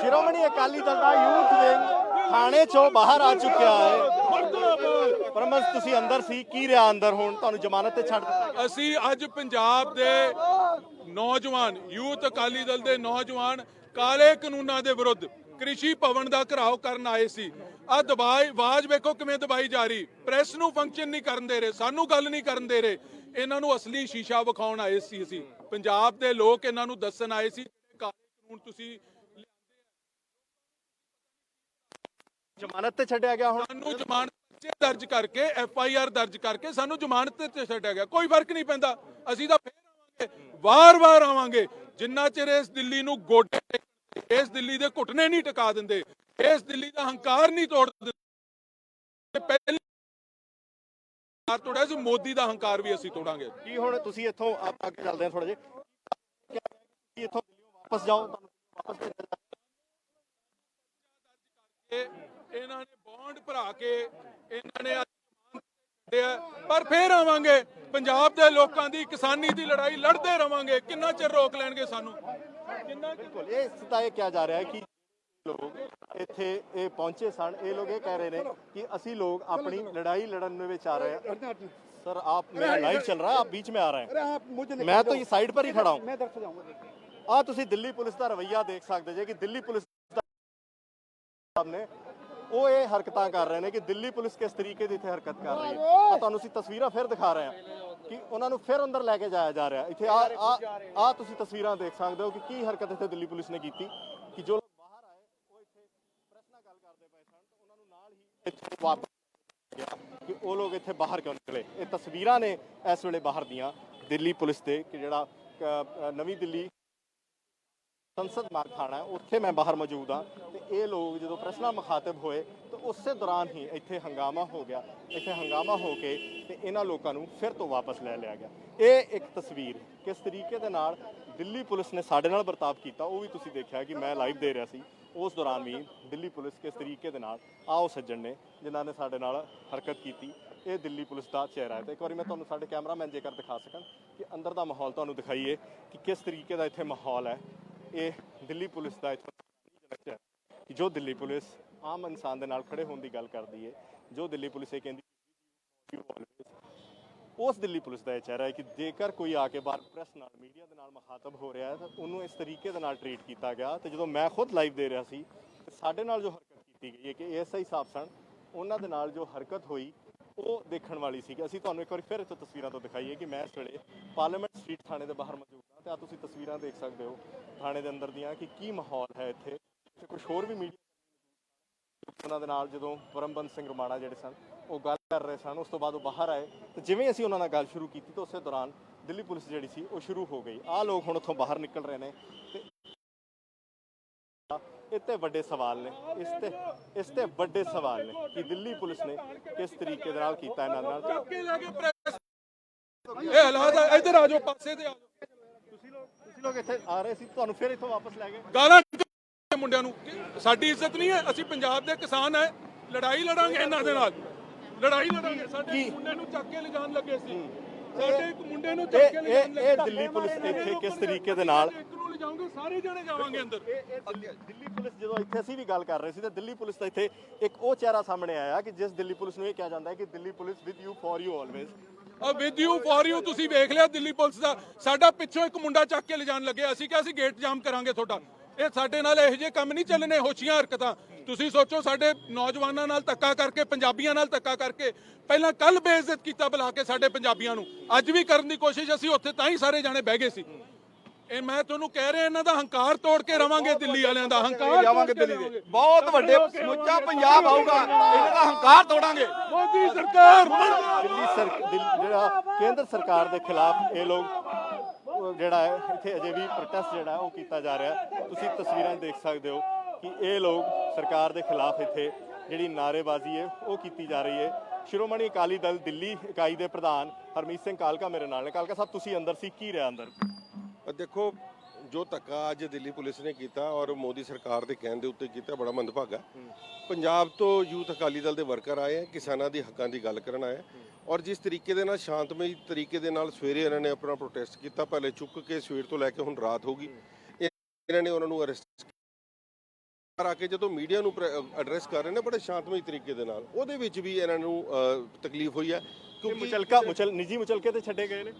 ਸ਼੍ਰੋਮਣੀ ਅਕਾਲੀ ਦਲ ਦਾ youth wing ਥਾਣੇ ਚੋਂ ਬਾਹਰ ਆ ਚੁੱਕਿਆ ਹੈ। ਪਰਮਸ ਤੁਸੀਂ ਅੰਦਰ ਸੀ, ਕੀ ਰਿਹਾ ਅੰਦਰ ਹੁਣ? ਤੁਹਾਨੂੰ ਜ਼ਮਾਨਤ ਤੇ ਛੱਡ ਦਿੱਤਾ ਅਸੀਂ ਅੱਜ ਪੰਜਾਬ ਦੇ ਨੌਜਵਾਨ, ਯੂਥ ਅਕਾਲੀ ਦਲ ਦੇ ਨੌਜਵਾਨ ਕਾਲੇ ਕਾਨੂੰਨਾਂ ਦੇ ਵਿਰੁੱਧ ਕ੍ਰਿਸ਼ੀ ਭਵਨ ਦਾ ਘਰਾਓ ਕਰਨ ਆਏ ਸੀ। ਆ ਦਬਾਈ ਆਵਾਜ਼ ਵੇਖੋ ਕਿਵੇਂ ਦਬਾਈ ਜਾ ਰਹੀ। ਪ੍ਰੈਸ ਨੂੰ ਫੰਕਸ਼ਨ ਨਹੀਂ ਕਰਨ ਦੇ ਰਹੇ ਸਾਨੂੰ ਗੱਲ ਨਹੀਂ ਕਰਨ ਦੇ ਰਹੇ। ਇਹਨਾਂ ਨੂੰ ਅਸਲੀ ਸ਼ੀਸ਼ਾ ਵਿਖਾਉਣ ਆਏ ਸੀ ਅਸੀਂ। ਪੰਜਾਬ ਦੇ ਲੋਕ ਇਹਨਾਂ ਨੂੰ ਦੱਸਣ ਆਏ ਸੀ ਕਾਲੇ ਕਾਨੂੰਨ ਤੁਸੀਂ ਜ਼ਮਾਨਤ ਤੇ ਛੱਡਿਆ ਗਿਆ ਹੁਣ। ਸਾਨੂੰ ਜ਼ਮਾਨਤ ਪਰਚੇ ਦਰਜ ਕਰਕੇ ਐਫ ਆਈ ਆਰ ਦਰਜ ਕਰਕੇ ਸਾਨੂੰ ਜ਼ਮਾਨਤ ਤੇ ਛੱਡਿਆ ਗਿਆ। ਕੋਈ ਫ਼ਰਕ ਨਹੀਂ ਪੈਂਦਾ। ਅਸੀਂ ਤਾਂ ਫੇਰ ਆਵਾਂਗੇ ਵਾਰ-ਵਾਰ ਆਵਾਂਗੇ। ਜਿੰਨਾ ਚਿਰ ਇਸ ਦਿੱਲੀ ਨੂੰ ਗੋਡੇ ਇਸ ਦਿੱਲੀ ਦੇ ਘੁਟਨੇ ਨਹੀਂ ਟਿਕਾ ਦਿੰਦੇ ਇਸ ਦਿੱਲੀ ਦਾ ਹੰਕਾਰ ਨਹੀਂ ਤੋੜ ਦਿੰਦੇ ਤੇ ਪਹਿਲੀ ਹੰਕਾਰ ਤੋੜਿਆ ਸੀ ਮੋਦੀ ਦਾ ਹੰਕਾਰ ਵੀ ਅਸੀਂ ਤੋੜਾਂਗੇ। ਕੀ ਹੁਣ ਤੁਸੀਂ ਇੱਥੋਂ ਆ- ਅੱਗੇ ਚੱਲਦੇ ਹਾਂ ਥੋੜਾ ਜਿਹਾ? ਕੀ ਇੱਥੋਂ ਦਿੱਲੀੋਂ ਵਾਪਸ ਜਾਓ ਤੁਹਾਨੂੰ ਵਾਪਸ ਭੇਜਿਆ ਜਾਵੇ। ਇਹ ਇਹਨਾਂ ਨੇ ਬੌਂਡ ਭਰਾ ਕੇ ਇਹਨਾਂ ਨੇ ਅੱਜ ਜ਼ਮਾਨਤ ਤੇ ਛੱਡਿਆ। ਪਰ ਫੇਰ ਆਵਾਂਗੇ। ਪੰਜਾਬ ਦੇ ਲੋਕਾਂ ਦੀ ਕਿਸਾਨੀ ਦੀ ਲੜਾਈ ਲੜਦੇ ਰਵਾਂਗੇ। ਕਿੰਨਾ ਚਿਰ ਰੋਕ ਲੈਣਗੇ ਸਾਨੂੰ? ਕਿੰਨਾ ਬਿਲਕੁਲ ਇਹ ਸਿੱਧਾ ਇਹ ਕਿਹਾ ਜਾ ਰਿਹਾ ਹੈ ਕਿ ਲੋਕ ਇੱਥੇ ਇਹ ਪਹੁੰਚੇ ਸਨ। ਇਹ ਲੋਕ ਇਹ ਕਹਿ ਰਹੇ ਨੇ ਕਿ ਅਸੀਂ ਲੋਗ अपनी लड़ाई लड़ने में चाह रहे हैं सर आप मेरा लाइव चल रहा है आप बीच में आ रहे हैं मैं तो ये साइड पर ही खड़ा हूँ ਆ ਤੁਸੀਂ ਦਿੱਲੀ ਪੁਲਿਸ ਦਾ ਰਵਈਆ ਦੇਖ ਸਕਦੇ ਜੇ ਕਿ ਦਿੱਲੀ ਪੁਲਿਸ ਦਾ ਸਾਹਮਣੇ ਉਹ ਇਹ ਹਰਕਤਾਂ ਕਰ ਰਹੇ ਨੇ ਕਿ ਦਿੱਲੀ ਪੁਲਿਸ ਕਿਸ ਤਰੀਕੇ ਦੀ ਇੱਥੇ ਹਰਕਤ ਕਰ ਰਹੀ ਹੈ। ਆ ਤੁਹਾਨੂੰ ਅਸੀਂ ਤਸਵੀਰਾਂ ਫਿਰ ਦਿਖਾ ਰਹੇ ਹਾਂ ਕਿ ਉਹਨਾਂ ਨੂੰ ਫਿਰ ਅੰਦਰ ਲੈ ਕੇ ਜਾਇਆ ਜਾ ਰਿਹਾ। ਇੱਥੇ ਆ ਆ ਤੁਸੀਂ ਤਸਵੀਰਾਂ ਦੇਖ ਸਕਦੇ ਹੋ ਕਿ ਕੀ ਹਰਕਤ ਇੱਥੇ ਦਿੱਲੀ ਪੁਲਿਸ ਨੇ ਕੀਤੀ। ਇੱਥੋਂ ਵਾਪਸ ਗਿਆ ਕਿ ਉਹ ਲੋਕ ਇੱਥੇ ਬਾਹਰ ਕਿਉਂ ਨਿਕਲੇ? ਇਹ ਤਸਵੀਰਾਂ ਨੇ ਇਸ ਵੇਲੇ ਬਾਹਰ ਦੀਆਂ। ਦਿੱਲੀ ਪੁਲਿਸ ਦੇ ਕਿ ਜਿਹੜਾ ਨਵੀਂ ਦਿੱਲੀ ਸੰਸਦ ਮਾਰਗ ਥਾਣਾ ਉੱਥੇ ਮੈਂ ਬਾਹਰ ਮੌਜੂਦ ਹਾਂ ਤੇ ਇਹ ਲੋਕ ਜਦੋਂ ਪ੍ਰਸ਼ਨਾਂ ਨਾਲ ਮੁਖਾਤਬ ਹੋਏ ਤਾਂ ਉਸੇ ਦੌਰਾਨ ਹੀ ਇੱਥੇ ਹੰਗਾਮਾ ਹੋ ਗਿਆ। ਇੱਥੇ ਹੰਗਾਮਾ ਹੋ ਕੇ ਤੇ ਇਹਨਾਂ ਲੋਕਾਂ ਨੂੰ ਫਿਰ ਤੋਂ ਵਾਪਸ ਲੈ ਲਿਆ ਗਿਆ। ਇਹ ਇੱਕ ਤਸਵੀਰ ਕਿਸ ਤਰੀਕੇ ਦੇ ਨਾਲ ਦਿੱਲੀ ਪੁਲਿਸ ਨੇ ਸਾਡੇ ਨਾਲ ਵਰਤਾਵ ਕੀਤਾ, ਉਹ ਵੀ ਤੁਸੀਂ ਦੇਖਿਆ ਕਿ ਮੈਂ ਲਾਈਵ ਦੇ ਰਿਹਾ ਸੀ। ਉਸ ਦੌਰਾਨ ਵੀ ਦਿੱਲੀ ਪੁਲਿਸ ਕਿਸ ਤਰੀਕੇ ਦੇ ਨਾਲ, ਆਓ ਸੱਜਣ ਨੇ, ਜਿਨ੍ਹਾਂ ਨੇ ਸਾਡੇ ਨਾਲ ਹਰਕਤ ਕੀਤੀ, ਇਹ ਦਿੱਲੀ ਪੁਲਿਸ ਦਾ ਚਿਹਰਾ ਹੈ। ਤੇ ਇੱਕ ਵਾਰੀ ਮੈਂ ਤੁਹਾਨੂੰ ਸਾਡੇ ਕੈਮਰਾਮੈਨ ਜੇਕਰ ਦਿਖਾ ਸਕਣ ਕਿ ਅੰਦਰ ਦਾ ਮਾਹੌਲ ਤੁਹਾਨੂੰ ਦਿਖਾਈਏ ਕਿ ਕਿਸ ਤਰੀਕੇ ਦਾ ਇੱਥੇ ਮਾਹੌਲ ਹੈ। ਇਹ ਦਿੱਲੀ ਪੁਲਿਸ ਦਾ ਇੱਥੋਂ ਕਿ ਜੋ ਦਿੱਲੀ ਪੁਲਿਸ ਆਮ ਇਨਸਾਨ ਦੇ ਨਾਲ ਖੜੇ ਹੋਣ ਦੀ ਗੱਲ ਕਰਦੀ ਹੈ, ਜੋ ਦਿੱਲੀ ਪੁਲਿਸ ਇਹ ਕਹਿੰਦੀ ਉਸ ਦਿੱਲੀ ਪੁਲਿਸ ਦਾ ਇਹ ਚਿਹਰਾ ਹੈ ਕਿ ਜੇਕਰ ਕੋਈ ਆ ਕੇ ਬਾਹਰ ਪ੍ਰੈਸ ਨਾਲ, ਮੀਡੀਆ ਦੇ ਨਾਲ ਮੁਖਾਤਬ ਹੋ ਰਿਹਾ ਹੈ, ਤਾਂ ਉਹਨੂੰ ਇਸ ਤਰੀਕੇ ਦੇ ਨਾਲ ਟਰੀਟ ਕੀਤਾ ਗਿਆ ਤੇ ਜਦੋਂ ਮੈਂ ਖੁਦ ਲਾਈਵ ਦੇ ਰਿਹਾ ਸੀ, ਤੇ ਸਾਡੇ ਨਾਲ ਜੋ ਹਰਕਤ ਕੀਤੀ ਗਈ ਹੈ ਕਿ ਐਸਆਈ ਸਾਹਿਬ ਸਨ, ਉਹਨਾਂ ਦੇ ਨਾਲ ਜੋ ਹਰਕਤ ਹੋਈ, ਉਹ ਦੇਖਣ ਵਾਲੀ ਸੀ ਕਿ ਅਸੀਂ ਤੁਹਾਨੂੰ ਇੱਕ ਵਾਰ ਫਿਰ ਇੱਥੋਂ ਤਸਵੀਰਾਂ ਤੋਂ ਦਿਖਾਈਏ ਕਿ ਮੈਂ ਇਸ ਵੇਲੇ ਪਾਰਲੀਮੈਂਟ ਸਟਰੀਟ ਥਾਣੇ ਦੇ ਬਾਹਰ ਮੌਜੂਦ ਹਾਂ ਤੇ ਆ ਤੁਸੀਂ ਤਸਵੀਰਾਂ ਦੇਖ ਸਕਦੇ ਹੋ ਥਾਣੇ ਦੇ ਅੰਦਰ ਦੀਆਂ ਕਿ ਕੀ ਮਾਹੌਲ ਹੈ ਇੱਥੇ, ਤੇ ਕੁਝ ਹੋਰ ਵੀ ਮੀਡੀਆ ਉਹਨਾਂ ਦੇ ਨਾਲ ਜਦੋਂ ਪਰਮਬੰਦ ਸਿੰਘ ਰਮਾਣਾ ਜਿਹੜੇ ਸਨ ਉਹ ਗੱਲ ਕਰ ਰਹੇ ਸਨ ਉਸ ਤੋਂ ਬਾਅਦ ਉਹ ਬਾਹਰ ਆਏ। ਤੇ ਜਿਵੇਂ ਅਸੀਂ ਉਹਨਾਂ ਨਾਲ ਗੱਲ ਸ਼ੁਰੂ ਕੀਤੀ ਤਾਂ ਉਸੇ ਦੌਰਾਨ ਦਿੱਲੀ ਪੁਲਿਸ ਜਿਹੜੀ ਸੀ ਉਹ ਸ਼ੁਰੂ ਹੋ ਗਈ। ਆਹ ਲੋਕ ਹੁਣ ਉੱਥੋਂ ਬਾਹਰ ਨਿਕਲ ਰਹੇ ਨੇ ਤੇ ਇੱਥੇ ਵੱਡੇ ਸਵਾਲ ਨੇ। ਇਸ ਤੇ ਇਸ ਤੇ ਵੱਡੇ ਸਵਾਲ ਨੇ ਕਿ ਦਿੱਲੀ ਪੁਲਿਸ ਨੇ ਕਿਸ ਤਰੀਕੇ ਦੇ ਨਾਲ ਕੀਤਾ ਇਹਨਾਂ ਨਾਲ। ਇਹ ਹਾਲਾਤ ਆ, ਇੱਧਰ ਆ ਜਾਓ ਪਾਸੇ ਤੇ ਆ ਜਾਓ। ਤੁਸੀਂ ਲੋਕ ਤੁਸੀਂ ਲੋਕ ਇੱਥੇ ਆ ਰਹੇ ਸੀ ਤੁਹਾਨੂੰ ਫਿਰ ਇੱਥੋਂ ਵਾਪਸ ਲੈ ਗਏ। ਗਾਲਾਂ ਮੁੰਡਿਆਂ ਨੂੰ। ਸਾਡੀ ਇੱਜ਼ਤ ਨਹੀਂ ਹੈ ਅਸੀਂ ਪੰਜਾਬ ਦੇ ਕਿਸਾਨ ਹੈ। ਲੜਾਈ ਲੜਾਂਗੇ ਇਹਨਾਂ ਦੇ ਨਾਲ। ਲੜਾਈ ਲੜਾਂਗੇ। ਸਾਡੇ ਮੁੰਡੇ ਨੂੰ ਚੱਕ ਕੇ ਲਿਜਾਣ ਲੱਗੇ ਸੀ। ਸਾਡੇ ਇੱਕ ਮੁੰਡੇ ਨੂੰ ਚੱਕ ਕੇ ਲਿਜਾਣ ਲੱਗੇ ਇਹ ਦਿੱਲੀ ਪੁਲਿਸ ਇੱਥੇ ਕਿਸ ਤਰੀਕੇ ਦੇ ਨਾਲ ਲਿਜਾਓਗੇ ਸਾਰੇ ਜਣੇ ਜਾਵਾਂਗੇ ਅੰਦਰ। ਦਿੱਲੀ ਪੁਲਿਸ ਜਦੋਂ ਇੱਥੇ ਅਸੀਂ ਵੀ ਗੱਲ ਕਰ ਰਹੇ ਸੀ ਤੇ ਦਿੱਲੀ ਪੁਲਿਸ ਦਾ ਇੱਥੇ ਇੱਕ ਉਹ ਚਿਹਰਾ ਸਾਹਮਣੇ ਆਇਆ ਕਿ ਜਿਸ ਦਿੱਲੀ ਪੁਲਿਸ ਨੂੰ ਇਹ ਕਿਹਾ ਜਾਂਦਾ ਹੈ ਕਿ Delhi police with you for you always ਆ ਵਿਦ ਯੂ ਫॉर ਯੂ ਤੁਸੀਂ ਵੇਖ ਲਿਆ ਦਿੱਲੀ ਪੁਲਿਸ ਦਾ। ਸਾਡਾ ਪਿੱਛੋਂ ਇੱਕ ਮੁੰਡਾ ਚੱਕ ਕੇ ਲਿਜਾਣ ਲੱਗੇ ਅਸੀਂ ਕਿਹਾ ਅਸੀਂ ਗੇਟ ਜਾਮ ਕਰਾਂਗੇ ਤੁਹਾਡਾ। ਇਹ ਸਾਡੇ ਨਾਲ ਇਹੋ ਜਿਹੇ ਕੰਮ ਨਹੀਂ ਚੱਲਣੇ ਹੋਸ਼ੀਆਂ ਹਰਕਤਾਂ। ਤੁਸੀਂ ਸੋਚੋ ਸਾਡੇ ਨੌਜਵਾਨਾਂ ਨਾਲ ਧੱਕਾ ਕਰਕੇ ਪੰਜਾਬੀਆਂ ਨਾਲ ਧੱਕਾ ਕਰਕੇ ਪਹਿਲਾਂ ਕੱਲ ਬੇਇੱਜ਼ਤ ਕੀਤਾ ਬੁਲਾ ਕੇ ਸਾਡੇ ਪੰਜਾਬੀਆਂ ਨੂੰ। ਅੱਜ ਵੀ ਕਰਨ ਦੀ ਕੋਸ਼ਿਸ਼ ਅਸੀਂ ਉੱਥੇ ਤਾਂ ਹੀ ਸਾਰੇ ਜਾਣੇ ਬਹਿ ਗਏ ਸੀ। ਇਹ ਮੈਂ ਤੁਹਾਨੂੰ ਕਹਿ ਰਿਹਾ ਇਹਨਾਂ ਦਾ ਹੰਕਾਰ ਤੋੜ ਕੇ ਰਵਾਂਗੇ ਦਿੱਲੀ ਵਾਲਿਆਂ ਦਾ ਹੰਕਾਰ ਜਾਵਾਂਗੇ ਦਿੱਲੀ ਦੇ। ਬਹੁਤ ਵੱਡੇ ਸਮੁੱਚਾ ਪੰਜਾਬ ਆਊਗਾ ਇਹਨਾਂ ਦਾ ਹੰਕਾਰ ਤੋੜਾਂਗੇ। ਮੋਦੀ ਸਰਕਾਰ ਦਿੱਲੀ ਸਰ ਦਿੱਲ- ਜਿਹੜਾ ਕੇਂਦਰ ਸਰਕਾਰ ਦੇ ਖਿਲਾਫ ਇਹ ਲੋਕ ਜਿਹੜਾ ਹੈ, ਇੱਥੇ ਅਜੇ ਵੀ ਪ੍ਰੋਟੈਸਟ ਜਿਹੜਾ ਉਹ ਕੀਤਾ ਜਾ ਰਿਹਾ ਤੁਸੀਂ ਤਸਵੀਰਾਂ 'ਚ ਦੇਖ ਸਕਦੇ ਹੋ ਕਿ ਇਹ ਲੋਕ ਸਰਕਾਰ ਦੇ ਖਿਲਾਫ ਇੱਥੇ ਜਿਹੜੀ ਨਾਅਰੇਬਾਜ਼ੀ ਹੈ, ਉਹ ਕੀਤੀ ਜਾ ਰਹੀ ਹੈ। ਸ਼੍ਰੋਮਣੀ ਅਕਾਲੀ ਦਲ ਦਿੱਲੀ ਇਕਾਈ ਦੇ ਪ੍ਰਧਾਨ ਹਰਮੀਤ ਸਿੰਘ ਕਾਲਕਾ ਮੇਰੇ ਨਾਲ ਨੇ। ਕਾਲਕਾ ਸਾਹਿਬ, ਤੁਸੀਂ ਅੰਦਰ ਸੀ, ਕੀ ਰਿਹਾ ਅੰਦਰ? ਦੇਖੋ ਜੋ ਧੱਕਾ ਅੱਜ ਦਿੱਲੀ ਪੁਲਿਸ ਨੇ ਕੀਤਾ ਔਰ ਮੋਦੀ ਸਰਕਾਰ ਦੇ ਕਹਿਣ ਦੇ ਉੱਤੇ ਕੀਤਾ, ਬੜਾ ਮੰਦਭਾਗਾ। ਪੰਜਾਬ ਤੋਂ ਯੂਥ ਅਕਾਲੀ ਦਲ ਦੇ ਵਰਕਰ ਆਏ ਹੈ ਕਿਸਾਨਾਂ ਦੀ ਹੱਕਾਂ ਦੀ ਗੱਲ ਕਰਨ ਆਏ ਔਰ ਜਿਸ ਤਰੀਕੇ ਦੇ ਨਾਲ, ਸ਼ਾਂਤਮਈ ਤਰੀਕੇ ਦੇ ਨਾਲ ਸਵੇਰੇ ਇਹਨਾਂ ਨੇ ਆਪਣਾ ਪ੍ਰੋਟੈਸਟ ਕੀਤਾ, ਪਹਿਲੇ ਚੁੱਕ ਕੇ ਸਵੇਰ ਤੋਂ ਲੈ ਕੇ ਹੁਣ ਰਾਤ ਹੋ ਗਈ। ਇਹਨਾਂ ਨੇ ਉਹਨਾਂ ਨੂੰ ਅਰੈਸਟ ਆ ਕੇ ਜਦੋਂ ਮੀਡੀਆ ਨੂੰ ਐਡਰੈਸ ਕਰ ਰਹੇ ਨੇ, ਬੜੇ ਸ਼ਾਂਤਮਈ ਤਰੀਕੇ ਦੇ ਨਾਲ, ਉਹਦੇ ਵਿੱਚ ਵੀ ਇਹਨਾਂ ਨੂੰ ਤਕਲੀਫ ਹੋਈ ਹੈ ਕਿਉਂਕਿ ਮੁਚਲਕਾ, ਮੁਚਲ, ਨਿੱਜੀ ਮੁਚਲਕੇ ਤੇ ਛੱਡੇ ਗਏ ਨੇ।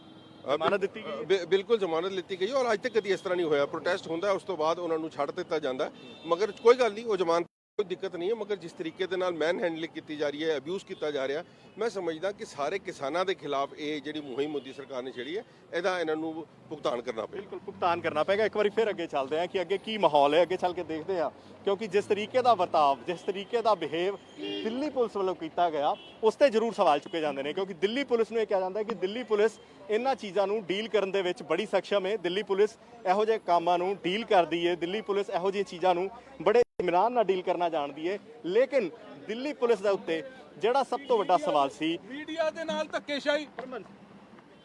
ਜ਼ਮਾਨਤ ਦਿੱਤੀ ਗਈ। ਬਿ- ਬਿਲਕੁਲ ਜ਼ਮਾਨਤ ਲਿੱਤੀ ਗਈ ਹੈ ਔਰ ਅੱਜ ਤੱਕ ਕਦੀ ਇਸ ਤਰ੍ਹਾਂ ਨਹੀਂ ਹੋਇਆ ਪ੍ਰੋਟੈਸਟ ਹੁੰਦਾ ਹੈ, ਉਸ ਤੋਂ ਬਾਅਦ ਉਹਨਾਂ ਨੂੰ ਛੱਡ ਦਿੱਤਾ ਜਾਂਦਾ ਹੈ। ਮਗਰ ਕੋਈ ਗੱਲ ਨਹੀਂ ਉਹ ਜ਼ਮਾਨਤ ਕੋਈ ਦਿੱਕਤ ਨਹੀਂ ਹੈ ਮਗਰ ਜਿਸ ਤਰੀਕੇ ਦੇ ਨਾਲ ਮੈਨ ਹੈਂਡਲਿੰਗ ਕੀਤੀ ਜਾ ਰਹੀ ਹੈ ਅਬਿਊਜ਼ ਕੀਤਾ ਜਾ ਰਿਹਾ ਮੈਂ ਸਮਝਦਾ ਕਿ ਸਾਰੇ ਕਿਸਾਨਾਂ ਦੇ ਖਿਲਾਫ ਇਹ ਜਿਹੜੀ ਮੁਹਿੰਮ ਮੋਦੀ ਸਰਕਾਰ ਨੇ ਛੇੜੀ ਹੈ ਇਹਦਾ ਇਹਨਾਂ ਨੂੰ ਭੁਗਤਾਨ ਕਰਨਾ ਪਏਗਾ ਬਿਲਕੁਲ ਭੁਗਤਾਨ ਕਰਨਾ ਪਏਗਾ ਇੱਕ ਵਾਰੀ ਫਿਰ ਅੱਗੇ ਚੱਲਦੇ ਹਾਂ ਕਿ ਅੱਗੇ ਕੀ ਮਾਹੌਲ ਹੈ ਅੱਗੇ ਚੱਲ ਕੇ ਦੇਖਦੇ ਹਾਂ ਕਿਉਂਕਿ ਜਿਸ ਤਰੀਕੇ ਦਾ ਵਰਤਾਵ ਜਿਸ ਤਰੀਕੇ ਦਾ ਬਿਹੇਵ ਦਿੱਲੀ ਪੁਲਿਸ ਵੱਲੋਂ ਕੀਤਾ ਗਿਆ ਉਸ ਤੇ ਜ਼ਰੂਰ ਸਵਾਲ ਚੁੱਕੇ ਜਾਂਦੇ ਨੇ ਕਿਉਂਕਿ ਦਿੱਲੀ ਪੁਲਿਸ ਨੂੰ ਇਹ ਕਿਹਾ ਜਾਂਦਾ ਹੈ ਕਿ ਦਿੱਲੀ ਪੁਲਿਸ ਇਹਨਾਂ ਚੀਜ਼ਾਂ ਨੂੰ ਡੀਲ ਕਰਨ ਦੇ ਵਿੱਚ ਬੜੀ ਸક્ષਮ ਹੈ ਦਿੱਲੀ ਪੁਲਿਸ ਇਹੋ ਜਿਹੇ ਕੰਮਾਂ ਨੂੰ ਡੀਲ ਕਰਦੀ ਹੈ ਦਿੱਲੀ ਪੁਲਿਸ ਇਹੋ ਜਿਹੀਆਂ ਚੀਜ਼ਾਂ ਨੂੰ ਬੜੇ ਇਤਮਾਨ ਨਾਲ ਡੀਲ ਕਰਨਾ ਜਾਣਦੀ ਹੈ ਲੇਕਿਨ ਦਿੱਲੀ ਪੁਲਿਸ ਦੇ ਉੱਤੇ ਜਿਹੜਾ ਸਭ ਤੋਂ ਵੱਡਾ ਸਵਾਲ ਸੀ ਮੀਡੀਆ ਦੇ ਨਾਲ ਧੱਕੇਸ਼ਾਹੀ। ਹਰਮਨ,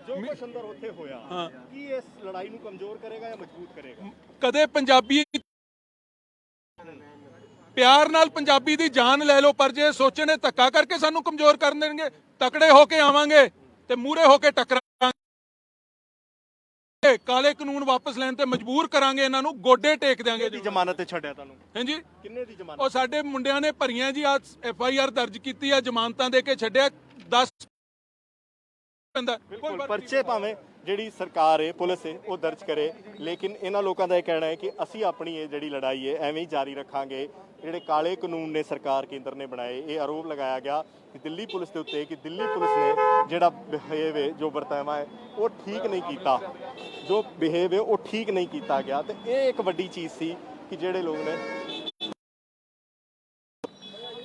ਜੋ ਕੁਛ ਅੰਦਰ ਉੱਥੇ ਹੋਇਆ। ਕੀ ਇਸ ਲੜਾਈ ਨੂੰ ਕਮਜ਼ੋਰ ਕਰੇਗਾ ਜਾਂ ਮਜ਼ਬੂਤ ਕਰੇਗਾ? ਕਦੇ ਪੰਜਾਬੀ ਪਿਆਰ ਨਾਲ ਪੰਜਾਬੀ ਦੀ ਜਾਨ ਲੈ ਲਓ ਪਰ ਜੇ ਸੋਚੇ ਨੇ ਧੱਕਾ ਕਰਕੇ ਸਾਨੂੰ ਕਮਜ਼ੋਰ ਕਰ ਦੇਣਗੇ ਤਕੜੇ ਹੋ ਕੇ ਆਵਾਂਗੇ ਤੇ ਮੂਰੇ ਹੋ ਕੇ ਟੱਕਰਾਂਗੇ ਕਾਲੇ ਕਾਨੂੰਨ ਵਾਪਸ ਲੈਣ ਤੇ ਮਜਬੂਰ ਕਰਾਂਗੇ ਇਹਨਾਂ ਨੂੰ ਗੋਡੇ ਟੇਕ ਦਿਆਂਗੇ ਦੀ ਜੀ ਜ਼ਮਾਨਤ ਤੇ ਛੱਡਿਆ ਤੁਹਾਨੂੰ? ਹਾਂਜੀ? ਕਿੰਨੇ ਦੀ ਜ਼ਮਾਨਤ? ਉਹ ਸਾਡੇ ਮੁੰਡਿਆਂ ਨੇ ਭਰੀਆਂ ਜੀ ਆ ਐਫ ਆਈ ਆਰ ਦਰਜ ਕੀਤੀ ਆ ਜ਼ਮਾਨਤਾਂ ਦੇ ਕੇ ਛੱਡਿਆ 10 ਪੈਂਦਾ ਬਿਲਕੁਲ ਪਰਚੇ ਭਾਵੇਂ ਜਿਹੜੀ ਸਰਕਾਰ ਹੈ ਪੁਲਿਸ ਹੈ ਉਹ ਦਰਜ ਕਰੇ ਲੇਕਿਨ ਇਹਨਾਂ ਲੋਕਾਂ ਦਾ ਇਹ ਕਹਿਣਾ ਹੈ ਕਿ ਅਸੀਂ ਆਪਣੀ ਇਹ ਜਿਹੜੀ ਲੜਾਈ ਹੈ ਐਵੇਂ ਹੀ ਜਾਰੀ ਰੱਖਾਂਗੇ। ਜਿਹੜੇ ਕਾਲੇ ਕਾਨੂੰਨ ਨੇ ਸਰਕਾਰ ਕੇਂਦਰ ਨੇ ਬਣਾਏ ਇਹ ਆਰੋਪ ਲਗਾਇਆ ਗਿਆ ਕਿ ਦਿੱਲੀ ਪੁਲਿਸ ਦੇ ਉੱਤੇ ਕਿ ਦਿੱਲੀ ਪੁਲਿਸ ਨੇ ਜਿਹੜਾ ਬਿਹੇਵ ਹੈ ਜੋ ਵਰਤਾਵਾ ਹੈ ਉਹ ਠੀਕ ਨਹੀਂ ਕੀਤਾ। ਜੋ ਬਿਹੇਵ ਹੈ ਉਹ ਠੀਕ ਨਹੀਂ ਕੀਤਾ ਗਿਆ। ਤੇ ਇਹ ਇੱਕ ਵੱਡੀ ਚੀਜ਼ ਸੀ ਕਿ ਜਿਹੜੇ ਲੋਕ ਨੇ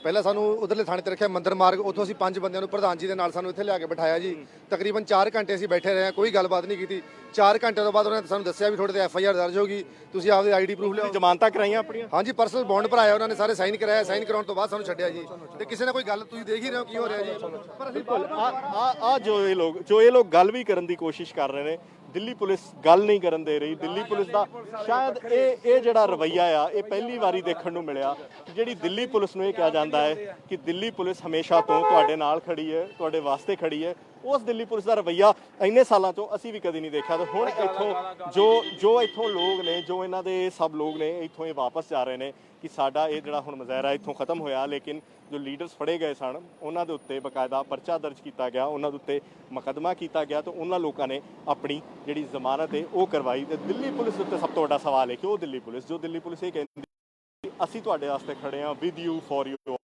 ਪਹਿਲਾਂ ਸਾਨੂੰ ਉਧਰਲੇ ਥਾਣੇ ਤੇ ਰੱਖਿਆ ਮੰਦਰ ਮਾਰਗ ਉੱਥੋਂ ਅਸੀਂ ਪੰਜ ਬੰਦਿਆਂ ਨੂੰ ਪ੍ਰਧਾਨ ਜੀ ਦੇ ਨਾਲ ਸਾਨੂੰ ਇੱਥੇ ਲਿਆ ਕੇ ਬਿਠਾਇਆ ਜੀ। ਤਕਰੀਬਨ 4 ਘੰਟੇ ਅਸੀਂ ਬੈਠੇ ਰਹੇ ਹਾਂ ਕੋਈ ਗੱਲਬਾਤ ਨਹੀਂ ਕੀਤੀ। 4 ਘੰਟੇ ਤੋਂ ਬਾਅਦ ਉਹਨਾਂ ਨੇ ਸਾਨੂੰ ਦੱਸਿਆ ਵੀ ਤੁਹਾਡੇ ਤੇ ਐਫ ਆਈ ਆਰ ਦਰਜ ਹੋਗੀ ਤੁਸੀਂ ਆਪਦੇ ਆਈਡੀ ਪ੍ਰੂਫ ਲਿਆਓ। ਜ਼ਮਾਨਤਾਂ ਕਰਾਈਆਂ ਆਪਣੀਆਂ? ਹਾਂਜੀ ਪਰਸਨਲ ਬੌਂਡ ਭਰਾਇਆ ਉਹਨਾਂ ਨੇ ਸਾਰੇ ਸਾਈਨ ਕਰਾਇਆ ਸਾਈਨ ਕਰਾਉਣ ਤੋਂ ਬਾਅਦ ਸਾਨੂੰ ਛੱਡਿਆ ਜੀ। ਤੇ ਕਿਸੇ ਨੇ ਕੋਈ ਗੱਲ ਤੁਸੀਂ ਦੇਖ ਹੀ ਰਹੇ ਹੋ ਕੀ ਹੋ ਰਿਹਾ ਜੀ। ਪਰ ਅਸੀਂ ਆ ਆ ਜੋ ਇਹ ਲੋਕ ਜੋ ਇਹ ਲੋਕ ਗੱਲ ਵੀ ਕਰਨ ਦੀ ਕੋਸ਼ਿਸ਼ ਕਰ ਰਹੇ ਨੇ ਦਿੱਲੀ ਪੁਲਿਸ ਗੱਲ ਨਹੀਂ ਕਰਨ ਦੇ ਰਹੀ। ਦਿੱਲੀ ਪੁਲਿਸ ਦਾ ਸ਼ਾਇਦ ਇਹ ਇਹ ਜਿਹੜਾ ਰਵਈਆ ਆ, ਇਹ ਪਹਿਲੀ ਵਾਰੀ ਦੇਖਣ ਨੂੰ ਮਿਲਿਆ। ਜਿਹੜੀ ਦਿੱਲੀ ਪੁਲਿਸ ਨੂੰ ਇਹ ਕਿਹਾ ਜਾਂਦਾ ਹੈ ਕਿ ਦਿੱਲੀ ਪੁਲਿਸ ਹਮੇਸ਼ਾ ਤੋਂ ਤੁਹਾਡੇ ਨਾਲ ਖੜੀ ਹੈ, ਤੁਹਾਡੇ ਵਾਸਤੇ ਖੜੀ ਹੈ। ਉਸ ਦਿੱਲੀ ਪੁਲਿਸ ਦਾ ਰਵਈਆ ਇੰਨੇ ਸਾਲਾਂ ਤੋਂ ਅਸੀਂ ਵੀ ਕਦੀ ਨਹੀਂ ਦੇਖਿਆ ਤੇ ਹੁਣ ਇੱਥੋਂ ਜੋ ਜੋ ਇੱਥੋਂ ਲੋਕ ਨੇ ਜੋ ਇਹਨਾਂ ਦੇ ਸਭ ਲੋਕ ਨੇ ਇੱਥੋਂ ਇਹ ਵਾਪਸ ਜਾ ਰਹੇ ਨੇ ਕਿ ਸਾਡਾ ਇਹ ਜਿਹੜਾ ਹੁਣ ਮੁਜ਼ਾਹਰਾ ਇੱਥੋਂ ਖਤਮ ਹੋਇਆ ਲੇਕਿਨ ਜੋ ਲੀਡਰਸ ਫੜੇ ਗਏ ਸਨ ਉਹਨਾਂ ਦੇ ਉੱਤੇ ਬਕਾਇਦਾ ਪਰਚਾ ਦਰਜ ਕੀਤਾ ਗਿਆ ਉਹਨਾਂ ਦੇ ਉੱਤੇ ਮੁਕੱਦਮਾ ਕੀਤਾ ਗਿਆ ਤੇ ਉਹਨਾਂ ਲੋਕਾਂ ਨੇ ਆਪਣੀ ਜਿਹੜੀ ਜ਼ਮਾਨਤ ਹੈ ਉਹ ਕਰਵਾਈ ਤੇ ਦਿੱਲੀ ਪੁਲਿਸ ਉੱਤੇ ਸਭ ਤੋਂ ਵੱਡਾ ਸਵਾਲ ਹੈ ਕਿ ਉਹ ਦਿੱਲੀ ਪੁਲਿਸ ਜੋ ਦਿੱਲੀ ਪੁਲਿਸ ਇਹ ਕਹਿੰਦੀ ਅਸੀਂ ਤੁਹਾਡੇ ਵਾਸਤੇ ਖੜੇ ਹਾਂ ਵਿਦ ਯੂ ਫॉर ਯੂ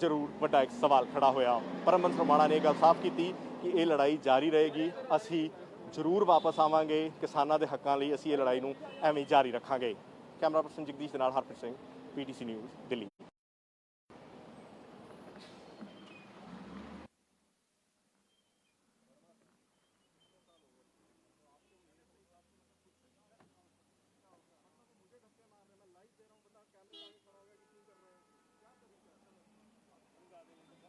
ਜ਼ਰੂਰ ਵੱਡਾ ਇੱਕ ਸਵਾਲ ਖੜਾ ਹੋਇਆ। ਪਰਮਨ ਸਰਮਾਣਾ ਨੇ ਇਹ ਗੱਲ ਸਾਫ਼ ਕੀਤੀ ਕਿ ਇਹ ਲੜਾਈ ਜਾਰੀ ਰਹੇਗੀ। ਅਸੀਂ ਜ਼ਰੂਰ ਵਾਪਸ ਆਵਾਂਗੇ। ਕਿਸਾਨਾਂ ਦੇ ਹੱਕਾਂ ਲਈ ਅਸੀਂ ਇਹ ਲੜਾਈ ਨੂੰ ਐਵੇਂ ਜਾਰੀ ਰੱਖਾਂਗੇ। ਕੈਮਰਾ ਪਰਸਨ ਜਗਦੀਸ਼ ਦੇ ਨਾਲ Harpreet Singh, PTC news, Delhi. Gracias.